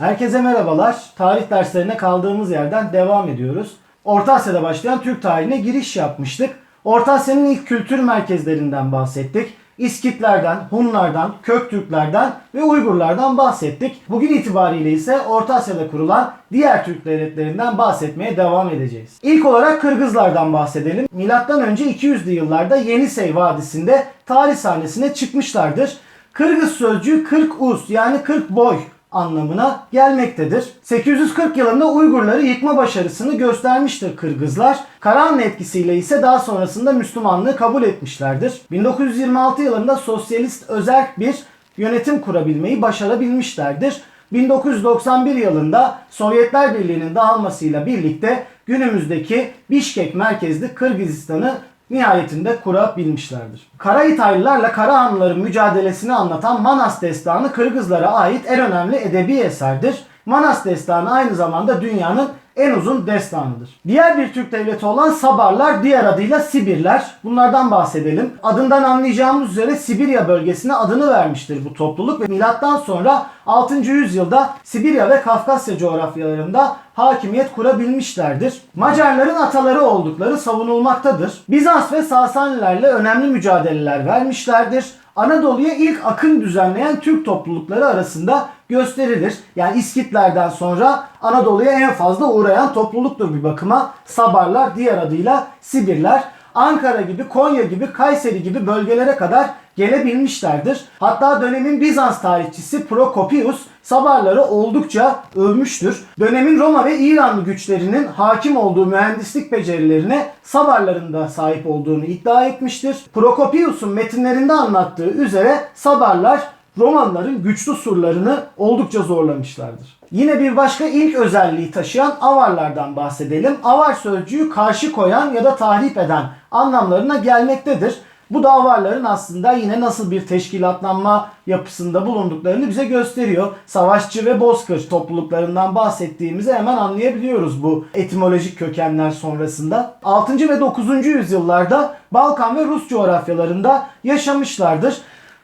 Herkese merhabalar. Tarih derslerine kaldığımız yerden devam ediyoruz. Orta Asya'da başlayan Türk tarihine giriş yapmıştık. Orta Asya'nın ilk kültür merkezlerinden bahsettik. İskitlerden, Hunlardan, Köktürklerden ve Uygurlardan bahsettik. Bugün itibariyle ise Orta Asya'da kurulan diğer Türk devletlerinden bahsetmeye devam edeceğiz. İlk olarak Kırgızlardan bahsedelim. Milattan önce 200'lü yıllarda Yenisey Vadisi'nde tarih sahnesine çıkmışlardır. Kırgız sözcüğü 40 us yani 40 boy anlamına gelmektedir. 840 yılında Uygurları yıkma başarısını göstermiştir Kırgızlar. Karahanlı etkisiyle ise daha sonrasında Müslümanlığı kabul etmişlerdir. 1926 yılında sosyalist özerk bir yönetim kurabilmeyi başarabilmişlerdir. 1991 yılında Sovyetler Birliği'nin dağılmasıyla birlikte günümüzdeki Bişkek merkezli Kırgızistan'ı nihayetinde kurabilmişlerdir. Karahitaylılarla Karahanlıların mücadelesini anlatan Manas Destanı Kırgızlara ait en önemli edebi eserdir. Manas Destanı aynı zamanda dünyanın en uzun destanıdır. Diğer bir Türk devleti olan Sabarlar diğer adıyla Sibirler. Bunlardan bahsedelim. Adından anlayacağımız üzere Sibirya bölgesine adını vermiştir bu topluluk ve milattan sonra 6. yüzyılda Sibirya ve Kafkasya coğrafyalarında hakimiyet kurabilmişlerdir. Macarların ataları oldukları savunulmaktadır. Bizans ve Sasanilerle önemli mücadeleler vermişlerdir. Anadolu'ya ilk akın düzenleyen Türk toplulukları arasında gösterilir. Yani İskitlerden sonra Anadolu'ya en fazla uğrayan topluluktur bir bakıma. Sabarlar diğer adıyla Sibirler. Ankara gibi, Konya gibi, Kayseri gibi bölgelere kadar gelebilmişlerdir. Hatta dönemin Bizans tarihçisi Prokopius Sabarları oldukça övmüştür. Dönemin Roma ve İranlı güçlerinin hakim olduğu mühendislik becerilerine Sabarların da sahip olduğunu iddia etmiştir. Prokopius'un metinlerinde anlattığı üzere Sabarlar Romalıların güçlü surlarını oldukça zorlamışlardır. Yine bir başka ilk özelliği taşıyan avarlardan bahsedelim. Avar sözcüğü karşı koyan ya da tahrip eden anlamlarına gelmektedir. Bu da avarların aslında yine nasıl bir teşkilatlanma yapısında bulunduklarını bize gösteriyor. Savaşçı ve bozkır topluluklarından bahsettiğimizi hemen anlayabiliyoruz bu etimolojik kökenler sonrasında. 6. ve 9. yüzyıllarda Balkan ve Rus coğrafyalarında yaşamışlardır.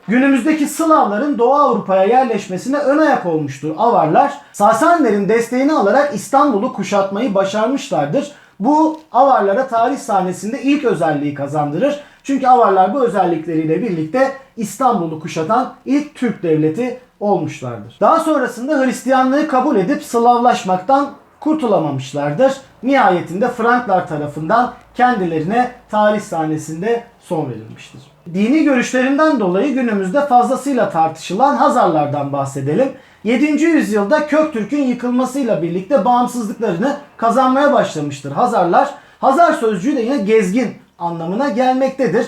Günümüzdeki Slavların Doğu Avrupa'ya yerleşmesine ön ayak olmuştur Avarlar. Sasanilerin desteğini alarak İstanbul'u kuşatmayı başarmışlardır. Bu Avarlara tarih sahnesinde ilk özelliği kazandırır. Çünkü Avarlar bu özellikleriyle birlikte İstanbul'u kuşatan ilk Türk devleti olmuşlardır. Daha sonrasında Hristiyanlığı kabul edip Slavlaşmaktan kurtulamamışlardır. Nihayetinde Franklar tarafından kendilerine tarih sahnesinde son verilmiştir. Dini görüşlerinden dolayı günümüzde fazlasıyla tartışılan Hazarlardan bahsedelim. 7. yüzyılda Köktürk'ün yıkılmasıyla birlikte bağımsızlıklarını kazanmaya başlamıştır Hazarlar. Hazar sözcüğü de yine gezgin anlamına gelmektedir.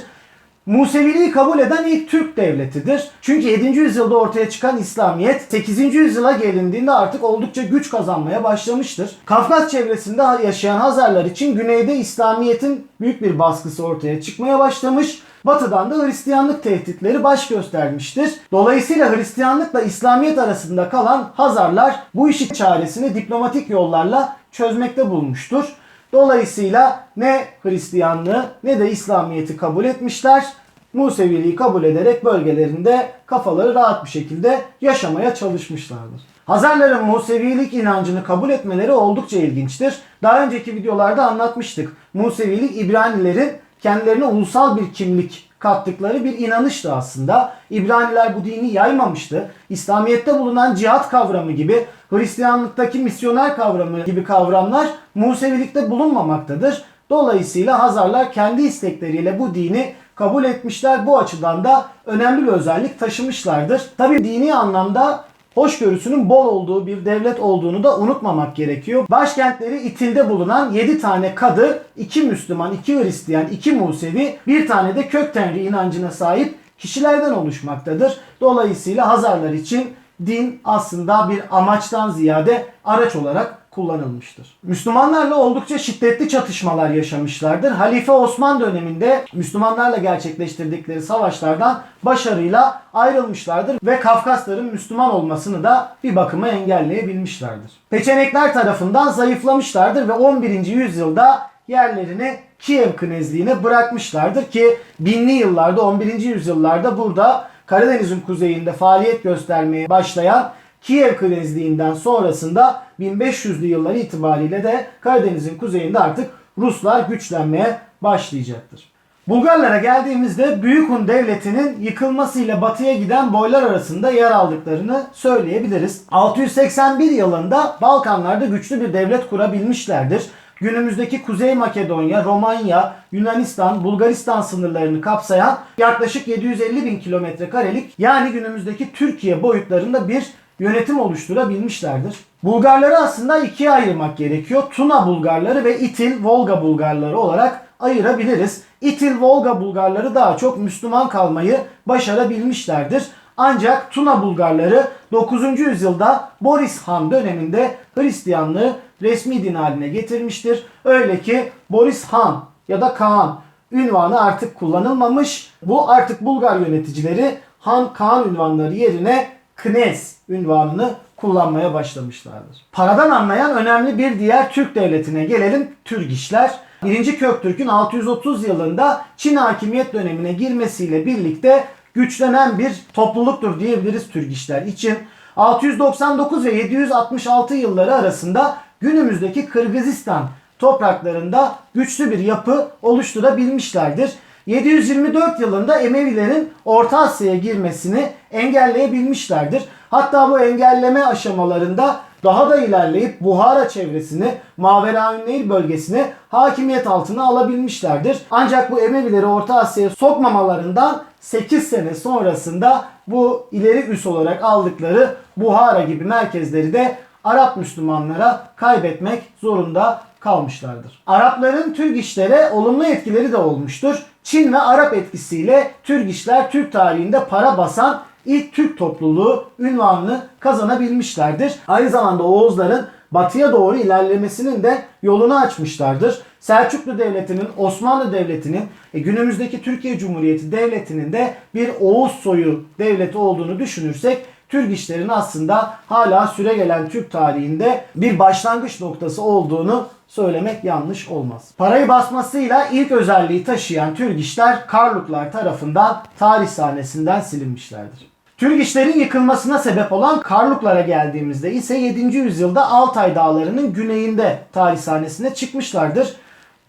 Museviliği kabul eden ilk Türk devletidir. Çünkü 7. yüzyılda ortaya çıkan İslamiyet 8. yüzyıla gelindiğinde artık oldukça güç kazanmaya başlamıştır. Kafkas çevresinde yaşayan Hazarlar için güneyde İslamiyet'in büyük bir baskısı ortaya çıkmaya başlamış. Batıdan da Hristiyanlık tehditleri baş göstermiştir. Dolayısıyla Hristiyanlıkla İslamiyet arasında kalan Hazarlar bu işin çaresini diplomatik yollarla çözmekte bulmuştur. Dolayısıyla ne Hristiyanlığı ne de İslamiyet'i kabul etmişler. Museviliği kabul ederek bölgelerinde kafaları rahat bir şekilde yaşamaya çalışmışlardır. Hazarların Musevilik inancını kabul etmeleri oldukça ilginçtir. Daha önceki videolarda anlatmıştık. Musevilik İbranilerin kendilerine ulusal bir kimlik kattıkları bir inanıştı aslında. İbraniler bu dini yaymamıştı. İslamiyet'te bulunan cihat kavramı gibi, Hristiyanlıktaki misyoner kavramı gibi kavramlar Musevilikte bulunmamaktadır. Dolayısıyla Hazarlar kendi istekleriyle bu dini kabul etmişler. Bu açıdan da önemli bir özellik taşımışlardır. Tabi dini anlamda hoşgörüsünün bol olduğu bir devlet olduğunu da unutmamak gerekiyor. Başkentleri İtil'de bulunan 7 tane kadı, 2 Müslüman, 2 Hristiyan, 2 Musevi, bir tane de kök tenri inancına sahip kişilerden oluşmaktadır. Dolayısıyla Hazarlar için din aslında bir amaçtan ziyade araç olarak kullanılmıştır. Müslümanlarla oldukça şiddetli çatışmalar yaşamışlardır. Halife Osman döneminde Müslümanlarla gerçekleştirdikleri savaşlardan başarıyla ayrılmışlardır ve Kafkasların Müslüman olmasını da bir bakıma engelleyebilmişlerdir. Peçenekler tarafından zayıflamışlardır ve 11. yüzyılda yerlerini Kiev Knezliğine bırakmışlardır ki binli yıllarda 11. yüzyıllarda burada Karadeniz'in kuzeyinde faaliyet göstermeye başlayan Kiev Knezliğinden sonrasında 1500'lü yıllar itibariyle de Karadeniz'in kuzeyinde artık Ruslar güçlenmeye başlayacaktır. Bulgarlara geldiğimizde Büyük Hun Devleti'nin yıkılmasıyla batıya giden boylar arasında yer aldıklarını söyleyebiliriz. 681 yılında Balkanlarda güçlü bir devlet kurabilmişlerdir. Günümüzdeki Kuzey Makedonya, Romanya, Yunanistan, Bulgaristan sınırlarını kapsayan yaklaşık 750 bin kilometre karelik yani günümüzdeki Türkiye boyutlarında bir yönetim oluşturabilmişlerdir. Bulgarları aslında ikiye ayırmak gerekiyor. Tuna Bulgarları ve İtil Volga Bulgarları olarak ayırabiliriz. İtil Volga Bulgarları daha çok Müslüman kalmayı başarabilmişlerdir. Ancak Tuna Bulgarları 9. yüzyılda Boris Han döneminde Hristiyanlığı resmi din haline getirmiştir. Öyle ki Boris Han ya da Kaan ünvanı artık kullanılmamış. Bu artık Bulgar yöneticileri Han Kaan ünvanları yerine Knez ünvanını kullanmaya başlamışlardır. Paradan anlayan önemli bir diğer Türk devletine gelelim. Türgişler. 1. Köktürk'ün 630 yılında Çin hakimiyet dönemine girmesiyle birlikte güçlenen bir topluluktur diyebiliriz Türgişler için. 699 ve 766 yılları arasında günümüzdeki Kırgızistan topraklarında güçlü bir yapı oluşturabilmişlerdir. 724 yılında Emevilerin Orta Asya'ya girmesini engelleyebilmişlerdir. Hatta bu engelleme aşamalarında daha da ilerleyip Buhara çevresini, Maveraünneil bölgesini hakimiyet altına alabilmişlerdir. Ancak bu Emevileri Orta Asya'ya sokmamalarından 8 sene sonrasında bu ileri üs olarak aldıkları Buhara gibi merkezleri de Arap Müslümanlara kaybetmek zorunda kalmışlardır. Arapların Türk işlere olumlu etkileri de olmuştur. Çin ve Arap etkisiyle Türk işler Türk tarihinde para basan ilk Türk topluluğu ünvanını kazanabilmişlerdir. Aynı zamanda Oğuzların batıya doğru ilerlemesinin de yolunu açmışlardır. Selçuklu Devleti'nin, Osmanlı Devleti'nin, e, günümüzdeki Türkiye Cumhuriyeti Devleti'nin de bir Oğuz soyu devleti olduğunu düşünürsek Türk işlerin aslında hala süregelen Türk tarihinde bir başlangıç noktası olduğunu söylemek yanlış olmaz. Parayı basmasıyla ilk özelliği taşıyan Türk işler Karluklar tarafından tarih sahnesinden silinmişlerdir. Türk işlerin yıkılmasına sebep olan Karluklara geldiğimizde ise 7. yüzyılda Altay Dağları'nın güneyinde tarih sahnesine çıkmışlardır.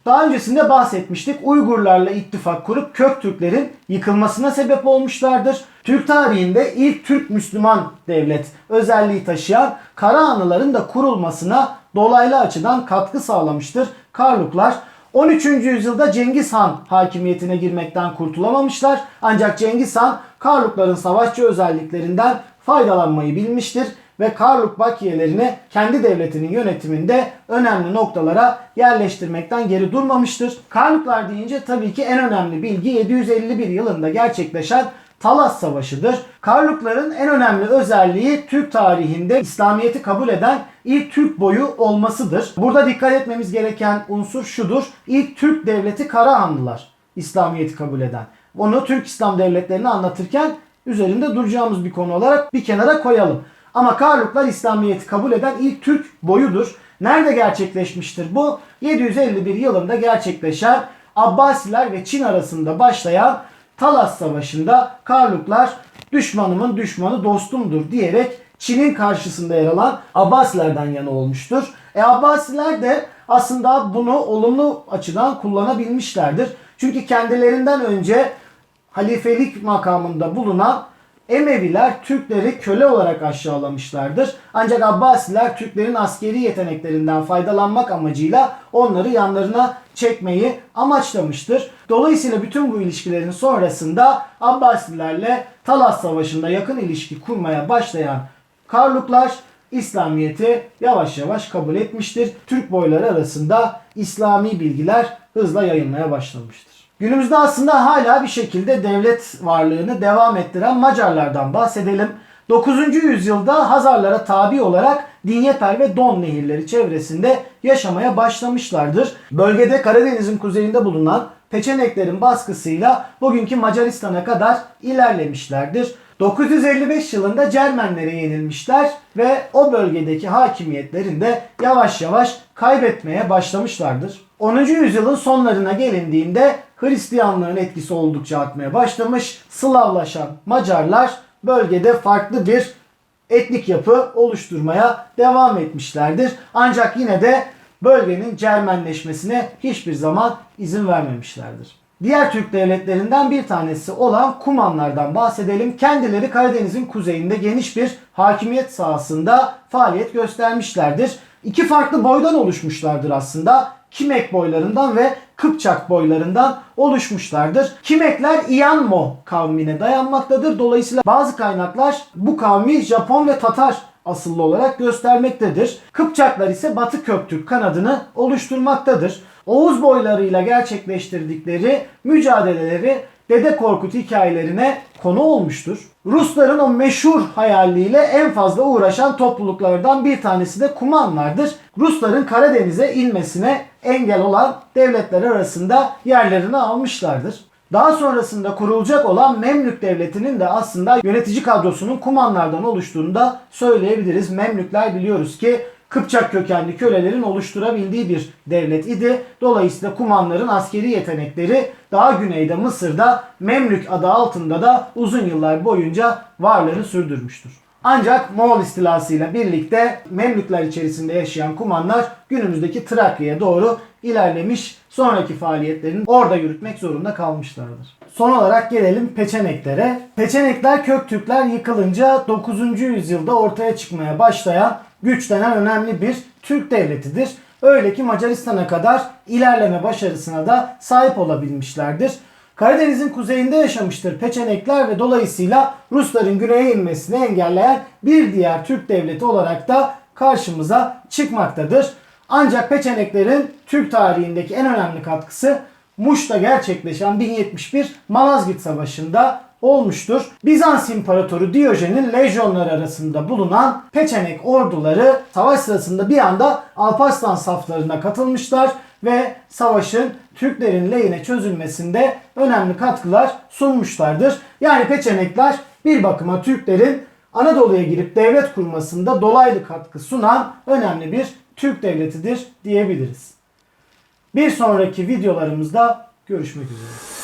Daha öncesinde bahsetmiştik. Uygurlarla ittifak kurup Köktürklerin yıkılmasına sebep olmuşlardır. Türk tarihinde ilk Türk Müslüman devlet özelliği taşıyan Karahanlıların da kurulmasına dolaylı açıdan katkı sağlamıştır. Karluklar 13. yüzyılda Cengiz Han hakimiyetine girmekten kurtulamamışlar. Ancak Cengiz Han Karlukların savaşçı özelliklerinden faydalanmayı bilmiştir ve Karluk bakiyelerini kendi devletinin yönetiminde önemli noktalara yerleştirmekten geri durmamıştır. Karluklar deyince tabii ki en önemli bilgi 751 yılında gerçekleşen Talas Savaşı'dır. Karlukların en önemli özelliği Türk tarihinde İslamiyet'i kabul eden ilk Türk boyu olmasıdır. Burada dikkat etmemiz gereken unsur şudur. İlk Türk devleti Karahanlılar İslamiyet'i kabul eden. Onu Türk İslam devletlerini anlatırken üzerinde duracağımız bir konu olarak bir kenara koyalım. Ama Karluklar İslamiyet'i kabul eden ilk Türk boyudur. Nerede gerçekleşmiştir bu? 751 yılında gerçekleşen Abbasiler ve Çin arasında başlayan Talas Savaşı'nda Karluklar düşmanımın düşmanı dostumdur diyerek Çin'in karşısında yer alan Abbasilerden yana olmuştur. E Abbasiler de aslında bunu olumlu açıdan kullanabilmişlerdir. Çünkü kendilerinden önce halifelik makamında bulunan Emeviler Türkleri köle olarak aşağılamışlardır. Ancak Abbasiler Türklerin askeri yeteneklerinden faydalanmak amacıyla onları yanlarına çekmeyi amaçlamıştır. Dolayısıyla bütün bu ilişkilerin sonrasında Abbasilerle Talas Savaşı'nda yakın ilişki kurmaya başlayan Karluklar İslamiyet'i yavaş yavaş kabul etmiştir. Türk boyları arasında İslami bilgiler hızla yayılmaya başlamıştır. Günümüzde aslında hala bir şekilde devlet varlığını devam ettiren Macarlardan bahsedelim. 9. yüzyılda Hazarlara tabi olarak Dinyeper ve Don nehirleri çevresinde yaşamaya başlamışlardır. Bölgede Karadeniz'in kuzeyinde bulunan Peçeneklerin baskısıyla bugünkü Macaristan'a kadar ilerlemişlerdir. 955 yılında Cermenlere yenilmişler ve o bölgedeki hakimiyetlerini de yavaş yavaş kaybetmeye başlamışlardır. 10. yüzyılın sonlarına gelindiğinde Hristiyanlığın etkisi oldukça artmaya başlamış. Slavlaşan Macarlar bölgede farklı bir etnik yapı oluşturmaya devam etmişlerdir. Ancak yine de bölgenin Cermenleşmesine hiçbir zaman izin vermemişlerdir. Diğer Türk devletlerinden bir tanesi olan Kumanlardan bahsedelim. Kendileri Karadeniz'in kuzeyinde geniş bir hakimiyet sahasında faaliyet göstermişlerdir. İki farklı boydan oluşmuşlardır aslında. Kimek boylarından ve Kıpçak boylarından oluşmuşlardır. Kimekler Iyanmo kavmine dayanmaktadır. Dolayısıyla bazı kaynaklar bu kavmi Japon ve Tatar asıllı olarak göstermektedir. Kıpçaklar ise Batı Köktürk kanadını oluşturmaktadır. Oğuz boylarıyla gerçekleştirdikleri mücadeleleri Dede Korkut hikayelerine konu olmuştur. Rusların o meşhur hayaliyle en fazla uğraşan topluluklardan bir tanesi de Kumanlardır. Rusların Karadeniz'e inmesine engel olan devletler arasında yerlerini almışlardır. Daha sonrasında kurulacak olan Memlük Devleti'nin de aslında yönetici kadrosunun Kumanlardan oluştuğunu da söyleyebiliriz. Memlükler biliyoruz ki Kıpçak kökenli kölelerin oluşturabildiği bir devlet idi. Dolayısıyla Kumanların askeri yetenekleri daha güneyde Mısır'da Memlük adı altında da uzun yıllar boyunca varlığını sürdürmüştür. Ancak Moğol istilasıyla birlikte Memlükler içerisinde yaşayan Kumanlar günümüzdeki Trakya'ya doğru ilerlemiş, sonraki faaliyetlerini orada yürütmek zorunda kalmışlardır. Son olarak gelelim Peçeneklere. Peçenekler Köktürkler yıkılınca 9. yüzyılda ortaya çıkmaya başlayan güçlenen önemli bir Türk devletidir. Öyle ki Macaristan'a kadar ilerleme başarısına da sahip olabilmişlerdir. Karadeniz'in kuzeyinde yaşamıştır Peçenekler ve dolayısıyla Rusların güneye inmesini engelleyen bir diğer Türk devleti olarak da karşımıza çıkmaktadır. Ancak Peçeneklerin Türk tarihindeki en önemli katkısı Muş'ta gerçekleşen 1071 Malazgirt Savaşı'nda olmuştur. Bizans İmparatoru Diyojen'in lejyonları arasında bulunan Peçenek orduları savaş sırasında bir anda Alparslan saflarına katılmışlar ve savaşın Türklerin lehine çözülmesinde önemli katkılar sunmuşlardır. Yani Peçenekler bir bakıma Türklerin Anadolu'ya girip devlet kurmasında dolaylı katkı sunan önemli bir Türk devletidir diyebiliriz. Bir sonraki videolarımızda görüşmek üzere.